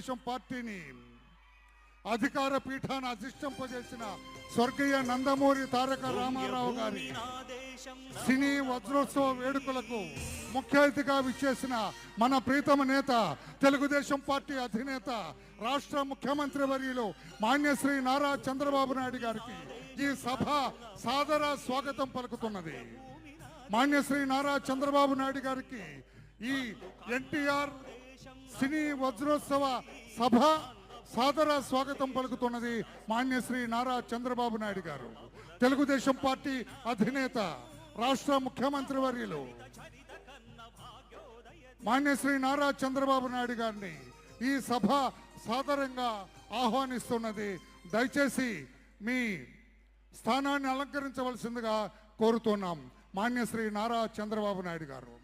తెలుగుదేశం పార్టీని అధికార పీఠాన్ని అధిష్టింపజేసిన స్వర్గీయ నందమూరి తారక రామారావు గారి సినీ వజ్రోత్సవ వేడుకలకు ముఖ్య అతిథిగా విచ్చేసిన మన ప్రీతమ నేత తెలుగుదేశం పార్టీ అధినేత రాష్ట్ర ముఖ్యమంత్రి వర్యులు మాన్యశ్రీ నారా చంద్రబాబు నాయుడు గారికి ఈ సభ సాదర స్వాగతం పలుకుతున్నది. మాన్యశ్రీ నారా చంద్రబాబు నాయుడు గారికి ఈ ఎన్టీఆర్ సినీ వజ్రోత్సవ సభ సాదర స్వాగతం పలుకుతున్నది మాన్యశ్రీ నారా చంద్రబాబు నాయుడు గారు. తెలుగుదేశం పార్టీ అధినేత రాష్ట్ర ముఖ్యమంత్రి వర్యులు మాన్యశ్రీ నారా చంద్రబాబు నాయుడు గారిని ఈ సభ సాదరంగా ఆహ్వానిస్తున్నది. దయచేసి మీ స్థానాన్ని అలంకరించవలసిందిగా కోరుతున్నాం మాన్యశ్రీ నారా చంద్రబాబు నాయుడు గారు.